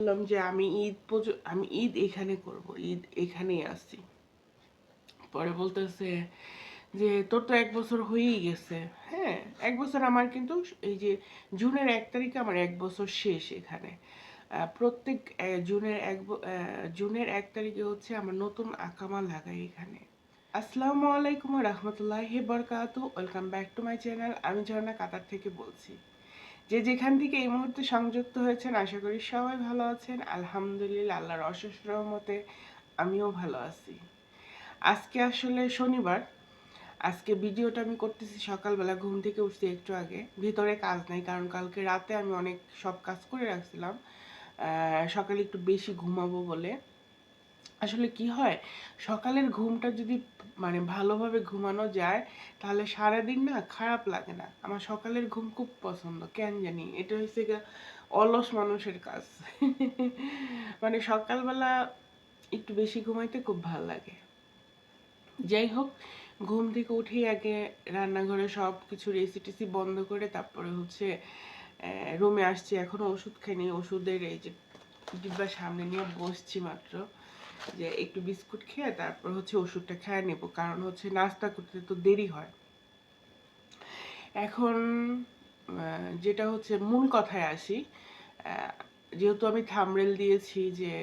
বললাম যে আমি ঈদ পর্য- আমি ঈদ এখানে করব, ঈদ এখানেই আসছি। পরে বলতেছে যে, তোর তো এক বছর হয়েই গেছে। হ্যাঁ এক বছর আমার কিন্তু এই যে জুনের এক তারিখে আমার এক বছর শেষ এখানে। প্রত্যেক জুনের এক জুনের এক তারিখে হচ্ছে আমার নতুন আকামা লাগাই এখানে। আসসালামু আলাইকুম রহমতুল্লাহি বরকাত welcome back to my channel. আমি ঝর্ণা কাতার থেকে বলছি। যে যেখান থেকে এই মুহূর্তে সংযুক্ত হয়েছেন, আশা করি সবাই ভালো আছেন। আলহামদুলিল্লাহ, আল্লাহর অশেষ রহমতে আমিও ভালো আছি। আজকে আসলে শনিবার। আজকে ভিডিওটা আমি করতেছি সকালবেলা, ঘুম থেকে উঠছি একটু আগে। ভিতরে কাজ নাই, কারণ কালকে রাতে আমি অনেক সব কাজ করে রাখছিলাম। সকালে একটু বেশি ঘুমাবো বলে। আসলে কি হয়? সকালের ঘুমটা যদি মানে ভালোভাবে ঘুমানো যায়, তাহলে সারাদিন না খারাপ লাগে না। আমার সকালের ঘুম খুব পছন্দ, কেন জানি? এটা হচ্ছে অলস মানুষের কাজ। মানে সকালবেলা একটু বেশি ঘুমাইতে খুব ভালো লাগে। যাই হোক, ঘুম থেকে উঠেই আগে রান্নাঘরে সব কিছু রেসিটিসি বন্ধ করে তারপরে হচ্ছে রুমে আসছি। এখনও ওষুধ খাইনি, ওষুধের এই যে ডিব্বা সামনে নিয়ে বসছি মাত্র। যে একটু বিস্কুট খেয়ে তারপর হচ্ছে ওষুধটা খেয়ে নেব। কারণ হচ্ছে নাস্তা করতে তো দেরি হয়। এখন যেটা হচ্ছে মূল কথায় আসি যেহেতু আমি থামরেল দিয়েছি যে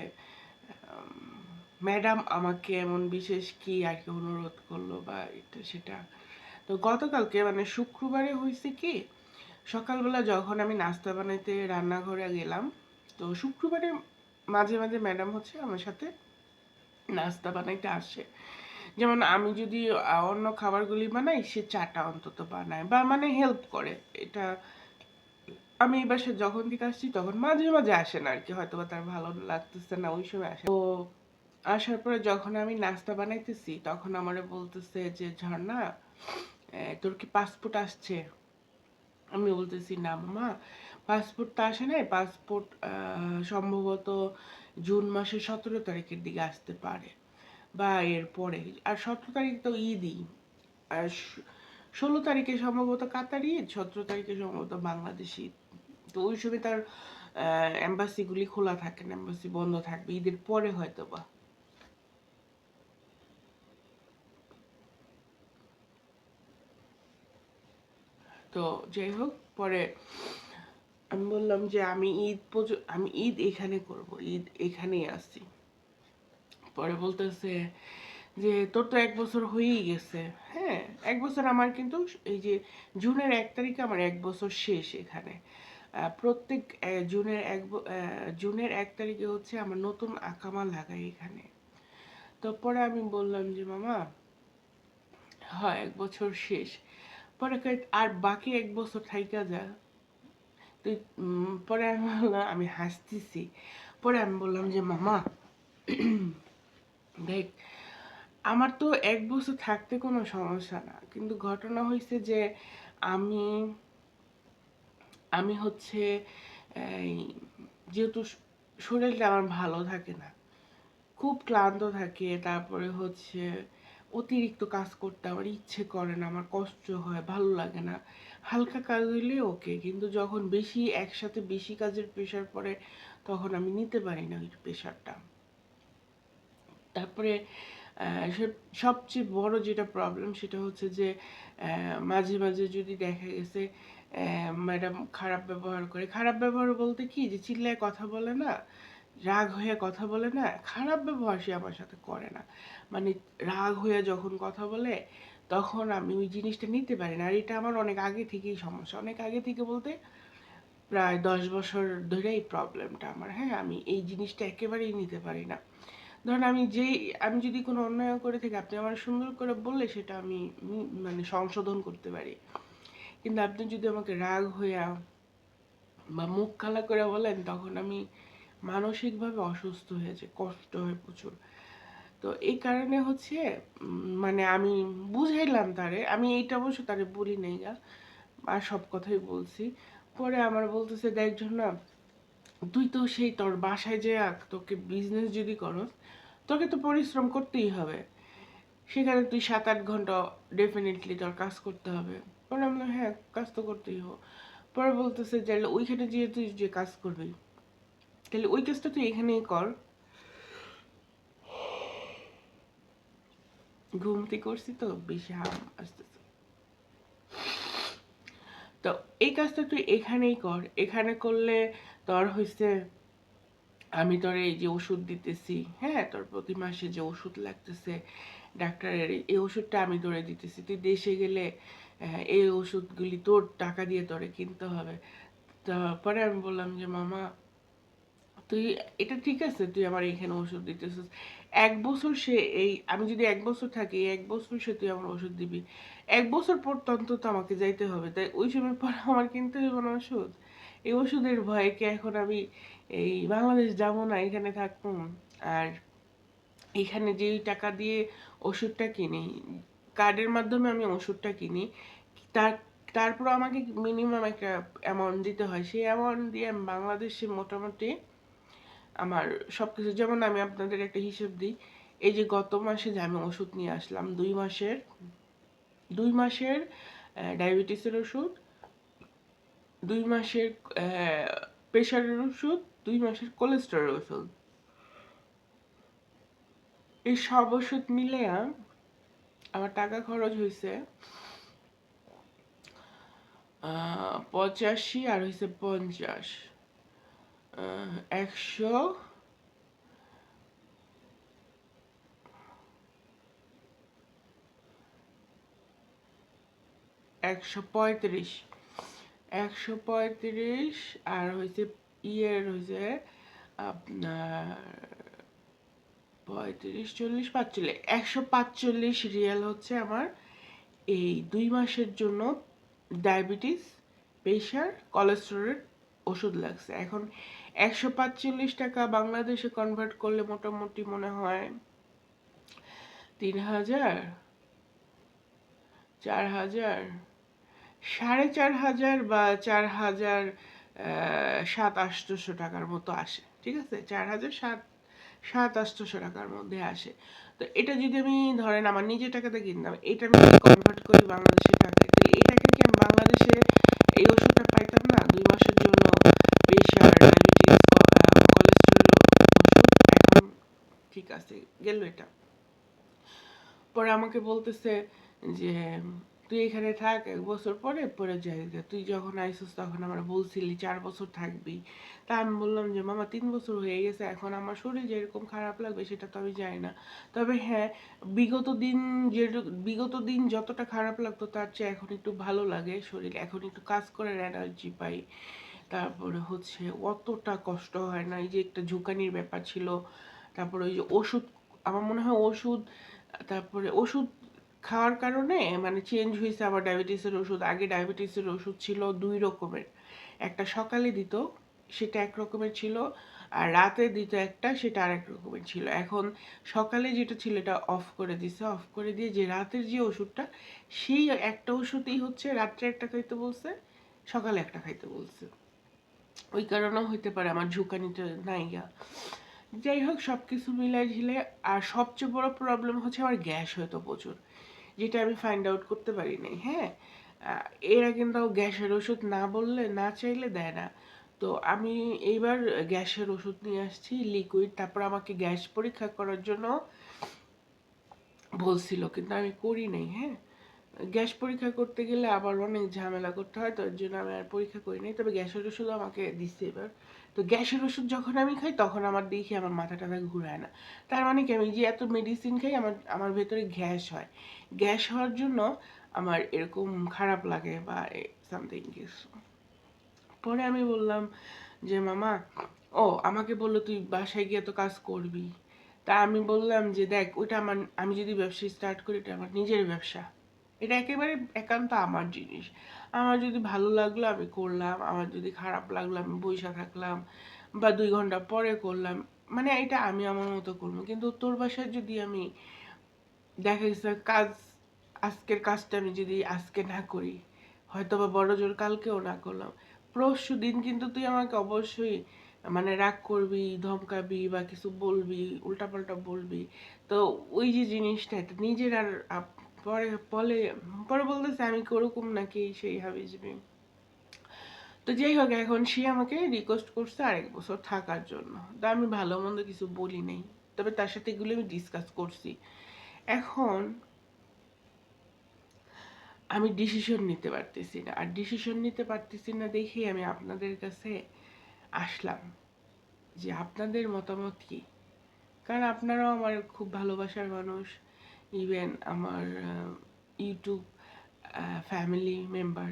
ম্যাডাম আমাকে এমন বিশেষ কি আর কি অনুরোধ করল বা এটা সেটা। তো গতকালকে মানে শুক্রবারে হয়েছে কি, সকালবেলা যখন আমি নাস্তা বানাইতে রান্নাঘরে গেলাম, তো শুক্রবারে মাঝে মাঝে ম্যাডাম হচ্ছে আমার সাথে নাস্তা বানাইতে আসে। যেমন আমি যদি অন্য খাবারগুলি বানাই, সে চাটা অন্তত বানায় বা মানে হেল্প করে। এটা আমি এই বাসায় যখন থেকে আসছি, তখন মাঝে মাঝে আসে না আর কি হয়তো বা তার ভালো লাগতেছে না, ওই সময় আসে। তো আসার পরে যখন আমি নাস্তা বানাইতেছি, তখন আমারে বলতেছে যে, ঝর্ণা তোর কি পাসপোর্ট আসছে? আমি বলতেছি, না মামা পাসপোর্ট তো আসে নাই। পাসপোর্ট সম্ভবত জুন মাসের সতেরো তারিখের দিকে আসতে পারে বা এর পরে। আর সতেরো তারিখ তো ঈদই। আর ষোলো তারিখে সম্ভবত কাতার ঈদ, সতেরো তারিখে সম্ভবত বাংলাদেশ ঈদ। তো ওই সময় তার এম্বাসিগুলি খোলা থাকে না, এম্বাসি বন্ধ থাকবে। ঈদের পরে হয়তো বা তো যাই হোক, পরে আমি বললাম যে আমি ঈদ আমি ঈদ এখানে করব, ঈদ এখানেই আসছি। পরে বলতেছে যে, তোর তো এক বছর হয়েই গেছে। হ্যাঁ এক বছর আমার কিন্তু এই যে জুনের এক তারিখে আমার এক বছর শেষ এখানে। প্রত্যেক জুনের এক জুনের এক তারিখে হচ্ছে আমার নতুন আকামা লাগাই এখানে। তো পরে আমি বললাম যে, মামা হয় এক বছর শেষ। পরে আর বাকি এক বছর থাইকা যা। উম, পরে আমি বললাম আমি হাসতেছি। পরে আমি বললাম যে মামা দেখ আমার তো এক বছর থাকতে কোনো সমস্যা না। কিন্তু ঘটনা হয়েছে যে আমি আমি হচ্ছে যেহেতু শরীরটা আমার ভালো থাকে না খুব ক্লান্ত থাকে। তারপরে হচ্ছে অতিরিক্ত কাজ করতে আমার ইচ্ছে করে না, আমার কষ্ট হয়, ভালো লাগে না। হালকা কাজ হইলে ওকে কিন্তু যখন বেশি, একসাথে বেশি কাজের প্রেশার পড়ে, তখন আমি নিতে পারি না ওই প্রেশারটা তারপরে সবচেয়ে বড় যেটা প্রবলেম সেটা হচ্ছে যে মাঝে মাঝে যদি দেখা গেছে ম্যাডাম খারাপ ব্যবহার করে, খারাপ ব্যবহার বলতে কি? যে চিল্লায় কথা বলে না? রাগ হয়ে কথা বলে না, খারাপ ব্যবহার সে আমার সাথে করে না। মানে রাগ হয়ে যখন কথা বলে, তখন আমি ওই জিনিসটা নিতে পারি না। আর এটা আমার অনেক আগে থেকেই সমস্যা। অনেক আগে থেকে বলতে প্রায় দশ বছর ধরে এই প্রবলেমটা আমার। হ্যাঁ আমি এই জিনিসটা একেবারেই নিতে পারি না। ধরেন আমি যেই, আমি যদি কোনো অন্যায় করে থাকি, আপনি আমার সুন্দর করে বললে সেটা আমি মানে সংশোধন করতে পারি। কিন্তু আপনি যদি আমাকে রাগ হইয়া বা মুখ কালা করে বলেন, তখন আমি মানসিকভাবে অসুস্থ হয়েছে কষ্ট হয় প্রচুর। তো এই কারণে হচ্ছে মানে আমি বুঝাইলাম তারে, আমি এইটা অবশ্য তারে বলি নাই গা, আর সব কথাই বলছি। পরে আমার বলতেছে, দেখ না তুই তো সেই তোর বাসায় যে তোকে বিজনেস যদি করস, তোকে তো পরিশ্রম করতেই হবে। সেখানে তুই সাত আট ঘণ্টা ডেফিনেটলি তোর কাজ করতে হবে। পরে আমি হ্যাঁ কাজ তো করতেই হবে। পরে বলতেছে যে, ওইখানে যেয়ে তুই যে কাজ করবি তাহলে ওই কাজটা তুই এখানেই কর। ঘুমতে করছি তো, বেশি হাম আসতেছে। তো এই কাজটা তুই এখানেই কর। এখানে করলে তোর হইছে, আমি তোর এই যে ওষুধ দিতেছি হ্যাঁ? তোর প্রতি মাসে যে ওষুধ লাগতেছে, ডাক্তারের এই ওষুধটা আমি তোরে দিতেছি। তুই দেশে গেলে এই ওষুধগুলি তোর টাকা দিয়ে তোরে কিনতে হবে। তারপরে আমি বললাম যে, মামা তুই, এটা ঠিক আছে, তুই আমার এখানে ওষুধ দিতেছিস। এক বছর সে এই, আমি যদি এক বছর থাকি, এক বছর সে তুই আমার ওষুধ দিবি। এক বছর পর তন্ত তো আমাকে যাইতে হবে। তাই ওই সময় পর আমার কিনতে হবে না ওষুধ। এই ওষুধের ভয়ে কি এখন আমি এই বাংলাদেশ যাব না, এখানে থাকব? আর এখানে যে টাকা দিয়ে ওষুধটা কিনি, কার্ডের মাধ্যমে আমি ওষুধটা কিনি, তার তারপর আমাকে মিনিমাম একটা অ্যামাউন্ট দিতে হয়। সেই অ্যামাউন্ট দিয়ে আমি বাংলাদেশে মোটামুটি আমার সব কিছু যেমন আমি আপনাদের একটা হিসেব দিই, এই যে গত মাসে যে আমি ওষুধ নিয়ে আসলাম, দুই মাসের দুই মাসের ডায়াবেটিসের ওষুধ, দুই মাসের প্রেশারের ওষুধ, দুই মাসের কোলেস্টেরল ওষুধ। এই সব ওষুধ মিলে আমার টাকা খরচ হয়েছে পঁচাশি আর হয়েছে পঞ্চাশ। একশো। একশো পঁয়ত্রিশ। একশো পঁয়ত্রিশ, আর হয়েছে ইয়ের হয়েছে আপনার পঁয়ত্রিশ, চল্লিশ, পাঁচচল্লিশ। একশো পাঁচচল্লিশ রিয়াল হচ্ছে আমার এই দুই মাসের জন্য ডায়াবেটিস, প্রেশার, কোলেস্টেরলের ওষুধ লাগছে। এখন একশো পাঁচচল্লিশ টাকা বাংলাদেশে কনভার্ট করলে মোটামুটি মনে হয় তিন হাজার, চার হাজার, সাড়ে চার হাজার বা চার হাজার সাত আটশোশো টাকার মতো আসে, ঠিক আছে? চার হাজার সাত সাত আটশোশো টাকার মধ্যে আসে। তো এটা যদি আমি ধরেন আমার নিজের টাকাতে কিনতাম, এটা আমি কনভার্ট করি বাংলাদেশের টাকায়, তাহলে এই টাকা কি আমি বাংলাদেশে এই ওষুধটা পাইতাম না? দুই মাসের জন্য প্রেশার ডায়াবেটিস কোলেস্টেরল ওষুধ এখন ঠিক আছে, গেল এটা। পরে আমাকে বলতেছে যে, তুই এখানে থাক, এক বছর পরে পরে যাই। তুই যখন আইসিস তখন আমার বলছিলি চার বছর থাকবি। তা আমি বললাম যে, মামা, তিন বছর হয়ে গেছে, এখন আমার শরীর যেরকম খারাপ লাগবে সেটা তো আমি জানি না। তবে হ্যাঁ বিগত দিন যে বিগত দিন যতটা খারাপ লাগতো তার চেয়ে এখন একটু ভালো লাগে শরীর। এখন একটু কাজ করার এনার্জি পাই। তারপরে হচ্ছে অতটা কষ্ট হয় না। এই যে একটা ঝুঁকানির ব্যাপার ছিল তারপরে ওই যে ওষুধ, আমার মনে হয় ওষুধ, তারপরে ওষুধ খাওয়ার কারণে মানে চেঞ্জ হয়েছে আবার ডায়াবেটিসের ওষুধ। আগে ডায়াবেটিসের ওষুধ ছিল দুই রকমের। একটা সকালে দিত, সেটা এক রকমের ছিল, আর রাতে দিত একটা, সেটা আর এক রকমের ছিল। এখন সকালে যেটা ছিল, এটা অফ করে দিছে। অফ করে দিয়ে যে রাতের যে ওষুধটা, সেই একটা ওষুধই হচ্ছে রাত্রে একটা খাইতে বলছে, সকালে একটা খাইতে বলছে। ওই কারণেও হইতে পারে, আমার ঝুঁকানিটা নাই গা। যাই হোক সব কিছু মিলাই ঝিলে আর সবচেয়ে বড় প্রবলেম হচ্ছে আমার গ্যাস হয়তো প্রচুর, যেটা আমি ফাইন্ড আউট করতে পারি নাই হ্যাঁ এরা কিন্তু গ্যাসের ওষুধ না বললে, না চাইলে দেয় না। তো আমি এইবার গ্যাসের ওষুধ নিয়ে আসছি লিকুইড তারপর আমাকে গ্যাস পরীক্ষা করার জন্য বলছিল, কিন্তু আমি করি নাই হ্যাঁ? গ্যাস পরীক্ষা করতে গেলে আবার অনেক ঝামেলা করতে হয় তো এর জন্য আমি আর পরীক্ষা করি নাই। তবে গ্যাসের ওষুধ আমাকে দিচ্ছে এবার। তো গ্যাসের ওষুধ যখন আমি খাই, তখন আমার দেখি আমার মাথা টাথা ঘুরায় না। তার মানে কি, আমি যে এত মেডিসিন খাই, আমার আমার ভেতরে গ্যাস হয়। গ্যাস হওয়ার জন্য আমার এরকম খারাপ লাগে বা সামথিং কিছু পরে আমি বললাম যে, মামা, ও, আমাকে বলল তুই বাসায় গিয়ে তো কাজ করবি। তা আমি বললাম যে, দেখ, ওইটা আমার, আমি যদি ব্যবসা স্টার্ট করি এটা আমার নিজের ব্যবসা। এটা একেবারে একান্ত আমার জিনিস। আমার যদি ভালো লাগল আমি করলাম, আমার যদি খারাপ লাগল আমি বইসা থাকলাম বা দুই ঘণ্টা পরে করলাম মানে এটা আমি আমার মতো করব। কিন্তু তোর বাসায় যদি আমি দেখা গেছে কাজ, আজকের কাজটা আমি যদি আজকে না করি হয়তো বা বড় জোর কালকেও না করলাম। পরশু দিন কিন্তু তুই আমাকে অবশ্যই মানে রাগ করবি, ধমকাবি বা কিছু বলবি, উল্টাপাল্টা বলবি। তো ওই যে জিনিসটা, এটা নিজের আর পরে, বলে, পরে বলতেছে, আমি করুকুম নাকি সেই হাবিজবি? তো যাই হোক, এখন সে আমাকে রিকোয়েস্ট করছে আরেক বছর থাকার জন্য। তা আমি ভালো মন্দ কিছু বলি নাই। তবে তার সাথে এগুলো আমি ডিসকাস করছি। এখন আমি ডিসিশন নিতে পারতেছি না। আর ডিসিশন নিতে পারতেছি না দেখেই আমি আপনাদের কাছে আসলাম যে আপনাদের মতামত কি? কারণ আপনারাও আমার খুব ভালোবাসার মানুষ। ইভেন আমার ইউটিউব ফ্যামিলি মেম্বার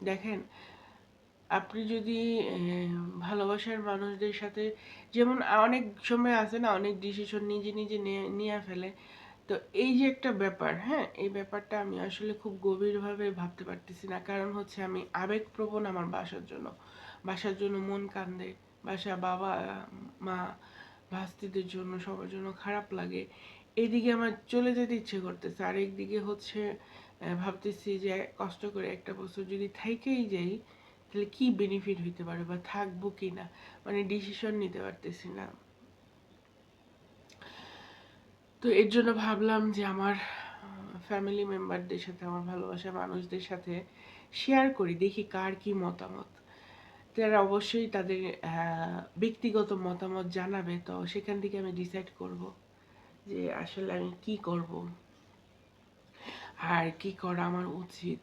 দেখেন, আপনি যদি ভালোবাসার মানুষদের সাথে, যেমন অনেক সময় আছে না, অনেক ডিসিশন নিজে নিজে নিয়ে ফেলে। তো এই যে একটা ব্যাপার হ্যাঁ এই ব্যাপারটা আমি আসলে খুব গভীরভাবে ভাবতে পারতেছি না। কারণ হচ্ছে আমি আবেগপ্রবণ আমার বাসার জন্য। বাসার জন্য মন কান্দে বাসা বাবা, মা, ভাস্তিদের জন্য সবার জন্য খারাপ লাগে। এইদিকে আমার চলে যেতে ইচ্ছে করতেছে। আর একদিকে হচ্ছে ভাবতেছি যে কষ্ট করে একটা বছর যদি থাইকেই যাই, তাহলে কি বেনিফিট হইতে পারে বা থাকব কি না মানে ডিসিশন নিতে পারতেছি না। তো এর জন্য ভাবলাম যে আমার ফ্যামিলি মেম্বারদের সাথে, আমার ভালোবাসা মানুষদের সাথে শেয়ার করি, দেখি কার কি মতামত। তারা অবশ্যই তাদের ব্যক্তিগত মতামত জানাবে, তো সেখান থেকে আমি ডিসাইড করব। যে আসলে আমি কি করব? আর কি করা আমার উচিত?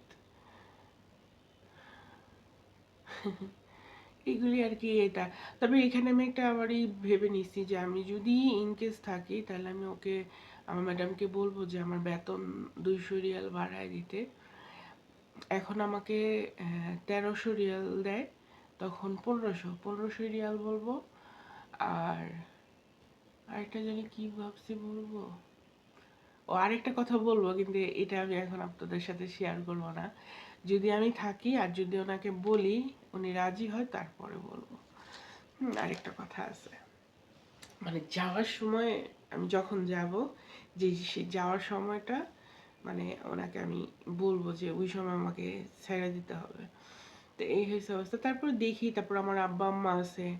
এগুলি আর কি এটা। তবে এখানে আমি একটা আবারই ভেবে নিচ্ছি যে আমি যদি ইনকেস থাকি, তাহলে আমি ওকে, আমার ম্যাডামকে বলব যে আমার বেতন দুইশো রিয়াল বাড়ায় দিতে। এখন আমাকে তেরোশো রিয়াল দেয়, তখন পনেরোশো পনেরোশো রিয়াল বলব। আর আরেকটা জানি কি ভাবছি বলব? ও আরেকটা কথা বলব, কিন্তু এটা আমি এখন আপনাদের সাথে শেয়ার করব না। যদি আমি থাকি আর যদি ওনাকে বলি, উনি রাজি হয়, তারপরে বলব। আরেকটা কথা আছে। মানে যাওয়ার সময় আমি যখন যাব, যে সে যাওয়ার সময়টা মানে ওনাকে আমি বলব যে ওই সময় আমাকে ছেড়ে দিতে হবে। তো এই হয়েছে অবস্থা। তারপর দেখি, তারপর আমার আব্বা আম্মা আছে।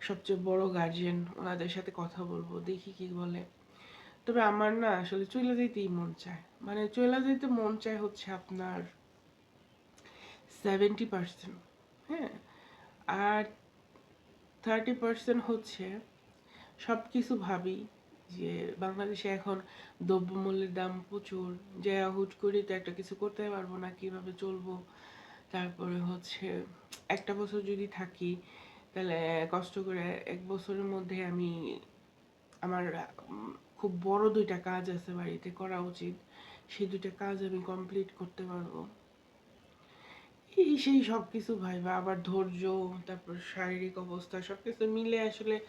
সবচেয়ে বড় গার্জিয়ান ওনাদের সাথে কথা বলব, দেখি কি বলে। তবে আমার না আসলে চলে যেতেই মন চায়। মানে চলে যেতে মন চায় হচ্ছে আপনার সেভেন্টি পার্সেন্ট হ্যাঁ? আর থার্টি পার্সেন্ট হচ্ছে সব কিছু ভাবি যে বাংলাদেশে এখন দ্রব্যমূল্যের দাম প্রচুর, যে হুট করে তো একটা কিছু করতে পারব না, কীভাবে চলবো? তারপরে হচ্ছে একটা বছর যদি থাকি তাহলে কষ্ট করে এক বছরের মধ্যে আমি আমার খুব বড় দুইটা কাজ আছে বাড়িতে করা উচিত। সেই দুইটা কাজ আমি কমপ্লিট করতে পারব। এই সেই সব কিছু ভাইবা, আবার ধৈর্য, তারপর শারীরিক অবস্থা সব কিছু মিলে আসলে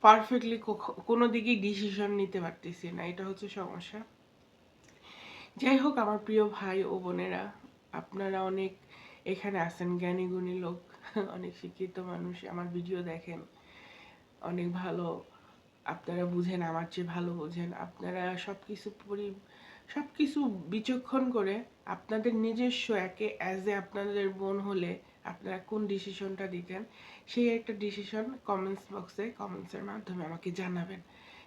পারফেক্টলি কোনো দিকেই ডিসিশন নিতে পারতেছি না। এটা হচ্ছে সমস্যা। যাই হোক, আমার প্রিয় ভাই ও বোনেরা, আপনারা অনেক এখানে আছেন জ্ঞানী গুণী লোক। অনেক শিক্ষিত মানুষ, আমার ভিডিও দেখেন। অনেক ভালো। আপনারা বুঝেন, আমার চেয়ে ভালো বোঝেন। আপনারা সব কিছু পরি সব কিছু বিচক্ষণ করে আপনাদের নিজস্ব একে অ্যাজ এ আপনাদের বোন হলে আপনারা কোন ডিসিশনটা দিতেন? সেই একটা ডিসিশন কমেন্টস বক্সে কমেন্টসের মাধ্যমে আমাকে জানাবেন।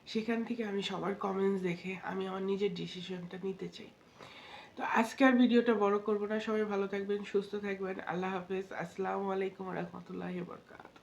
সেখান থেকে আমি সবার কমেন্টস দেখে আমি আমার নিজের ডিসিশনটা নিতে চাই। তো আজকের ভিডিওটা বড় করব না। সবাই ভালো থাকবেন, সুস্থ থাকবেন। আল্লাহ হাফেজ। আসসালামু আলাইকুম রহমতুল্লাহ বরকাত